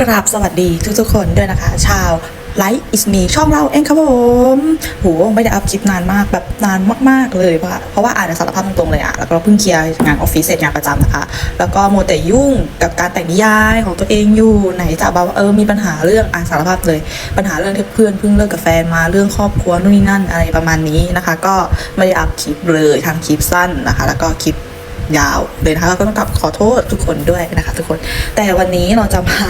กราบสวัสดีทุกๆคนด้วยนะคะ ชาวไลฟ์อิสมีช่องเราเองครับผมโหไม่ได้อัพคลิปนานมากแบบนานมากๆเลยว่าเพราะว่าอ่านสารภาพตรงๆเลยอะแล้วก็เพิ่งเคลียร์งานออฟฟิศเสร็จงานประจำนะคะ แล้วก็โมแต่ยุ่งกับการแต่งนิยายของตัวเองอยู่ไหนจะแบบว่าเออมีปัญหาเรื่องอ่านสารภาพเลย ปัญหาเรื่องที่เพื่อนเพิ่งเลิกกับแฟนมาเรื่องครอบครัวนู่นนี่นั่นอะไรประมาณนี้นะคะ ก็ไม่ได้อัพคลิปเลยทางคลิปสั้นนะคะ แล้วก็คลิป ยาวเลยนะคะก็ต้องกลับขอโทษทุกคนด้วยนะคะ ทุกคน แต่วันนี้เราจะมา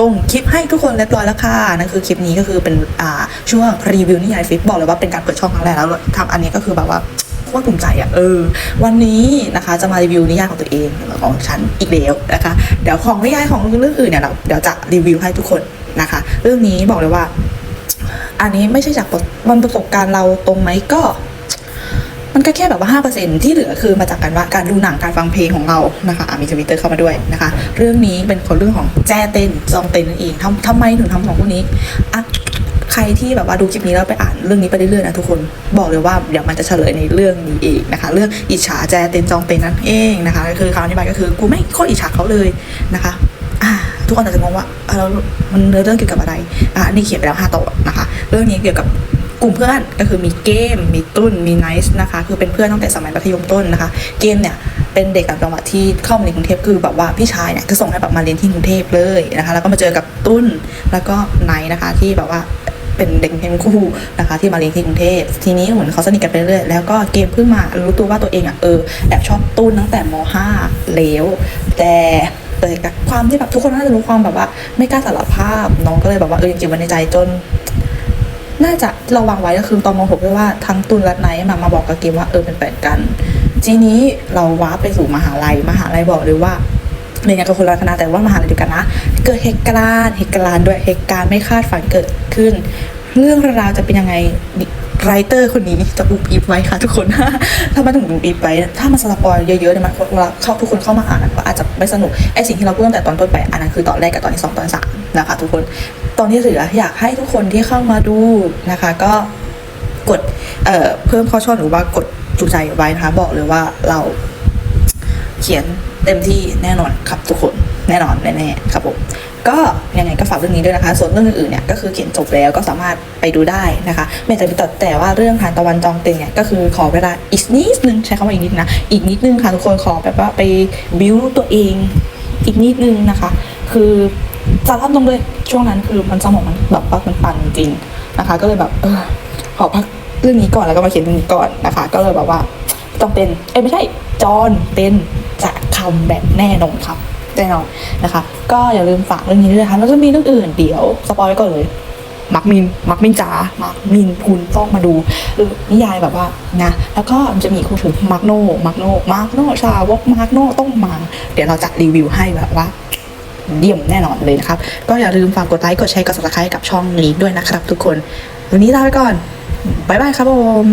ลงคลิปให้ทุกคนเรียบร้อยแล้วค่ะนั่นคือคลิปนี้ก็คือเป็นอ่าช่วงรีวิวนิยายฟิกบอกเลยว่าเป็นการเปิดช่องครั้งแรกแล้วทำอันนี้ก็คือแบบว่าโคตรภูมิใจอะเออ วันนี้นะคะจะมารีวิวนิยายของตัวเองของฉันอีกแล้วนะคะ เดี๋ยวของนิยายของเรื่องอื่นเนี่ยเราเดี๋ยวจะรีวิวให้ทุกคนนะคะ เรื่องนี้บอกเลยว่า อันนี้ไม่ใช่จากมันประสบการณ์เราตรงไหมก็ มันก็แค่แบบว่า 5%ที่เหลือคือมาจากการว่าการดูหนังการฟังเพลงของเรานะคะมีทวิตเตอร์เข้ามาด้วยนะคะ เรื่องนี้เป็นคนเรื่องของแจ้เต้นจองเต้นนั่นเองทำทำไมถึงทำของพวกนี้อะใครที่แบบว่าดูคลิปนี้แล้วไปอ่านเรื่องนี้ไปเรื่อยๆนะทุกคนบอกเลยว่าเดี๋ยวมันจะเฉลยในเรื่องนี้เองนะคะ เรื่องอิจฉาแจเต้นจองเต้นนั่นเองนะคะก็คือคำอธิบายก็คือกูไม่โคตรอิจฉาเขาเลยนะคะอ่าทุกคนอาจจะงงว่าอะแล้วมันเนื้อเรื่องเกี่ยวกับอะไรอะนี่เขียนไปแล้วห้าตอนนะคะ เรื่องนี้เกี่ยวกับ กลุ่มเพื่อนก็คือมีเกม มีตุ้น มีไนซ์นะคะ คือเป็นเพื่อนตั้งแต่สมัยมัธยมต้นนะคะ เกมเนี่ยเป็นเด็กต่างจังหวัดที่เข้ามาเรียนกรุงเทพคือแบบว่าพี่ชายเนี่ยก็ส่งให้แบบมาเรียนที่กรุงเทพเลยนะคะ แล้วก็มาเจอกับตุ้นแล้วก็ไนซ์นะคะที่แบบว่าเป็นเด็กเรียนคู่นะคะที่มาเรียนที่กรุงเทพทีนี้เหมือนเขาสนิทกันไปเรื่อยแล้วก็เกมเพิ่งมารู้ตัวว่าตัวเองอะเออแอบชอบตุ้นตั้งแต่ม .5 แล้วแต่แต่กับความที่แบบทุกคนน่าจะรู้ความแบบว่า ไม่กล้าสารภาพน้องก็เลยแบบว่าเออยังเก็บไว้ในใจจน น่าจะระวังไว้ก็คือตอนม .6 ด้วยว่าทั้งตุนและไนท์มามาบอกกับเกมว่าเออเป็นแฟนกัน ทีนี้เราว้าไปสู่มหาลัยมหาลัยบอกเลยว่าเรียนกับคนละคณะแต่ว่ามหาลัยเดียวกันนะ เกิดเหตุการณ์เหตุการณ์ด้วยเหตุการณ์ไม่คาดฝันเกิดขึ้น เรื่องราวจะเป็นยังไงไรเตอร์คนนี้จะอุบอิบไว้ค่ะทุกคน ถ้ามาถึงอุบอิบไว้ ถ้ามันสปอยเยอะๆเนี่ยมันเวลาเข้าทุกคนเข้ามาอ่านก็อาจจะไม่สนุกไอสิ่งที่เราพูดตั้งแต่ตอนต้นไปอันนั้นคือตอนแรกกับตอนที่สองตอนสามนะคะทุกคน ตอนที่เหลืออยากให้ทุกคนที่เข้ามาดูนะคะ ก็กดเเพิ่มข้อชอบหรือว่ากดจูใจไว้นะคะ บอกเลยว่าเราเขียนเต็มที่แน่นอนครับทุกคนแน่นอนแน่ๆครับผมก็ยังไงก็ฝากเรื่องนี้ด้วยนะคะ ส่วนเรื่องอื่นๆเนี่ยก็คือเขียนจบแล้วก็สามารถไปดูได้นะคะไม่แต่แต่แต่ว่าเรื่องทานตะวันจองเต็งเนี่ยก็คือขอเวลาอีกนิดนึงใช้คำว่าอีกนิดนะอีกนิดนึงค่ะทุกคนขอแบบว่าไปบิวตัวเองอีกนิดนึงนะคะ คือ สารภาพตรงเลยช่วงนั้นคือมันสมองมันแบบว่ามันปั่นจริงนะคะ ก็เลยแบบเออขอพักเรื่องนี้ก่อนแล้วก็มาเขียนเรื่องนี้ก่อนนะคะ ก็เลยแบบว่าต้องเป็นเอ้ไม่ใช่จอห์นเป็นจะคำแบบแน่นอนครับแน่นอนนะคะ ก็อย่าลืมฝากเรื่องนี้ด้วยนะคะแล้วก็มีเรื่องอื่นเดี๋ยวสปอยก่อนเลยมักมินมักมินจ๋ามักมินคุณต้องมาดูเออนิยายแบบว่านะแล้วก็มันจะมีคู่ถึงมาร์กโนมาร์กโนมาร์กโนชาวกมาร์กโนต้องมา เดี๋ยวเราจะรีวิวให้แบบว่า เยี่ยมแน่นอนเลยนะครับ ก็อย่าลืมฝากกดไลค์กดแชร์กด subscribe กับช่องนี้ด้วยนะครับทุกคน วันนี้ลาไปก่อน บ๊ายบายครับผม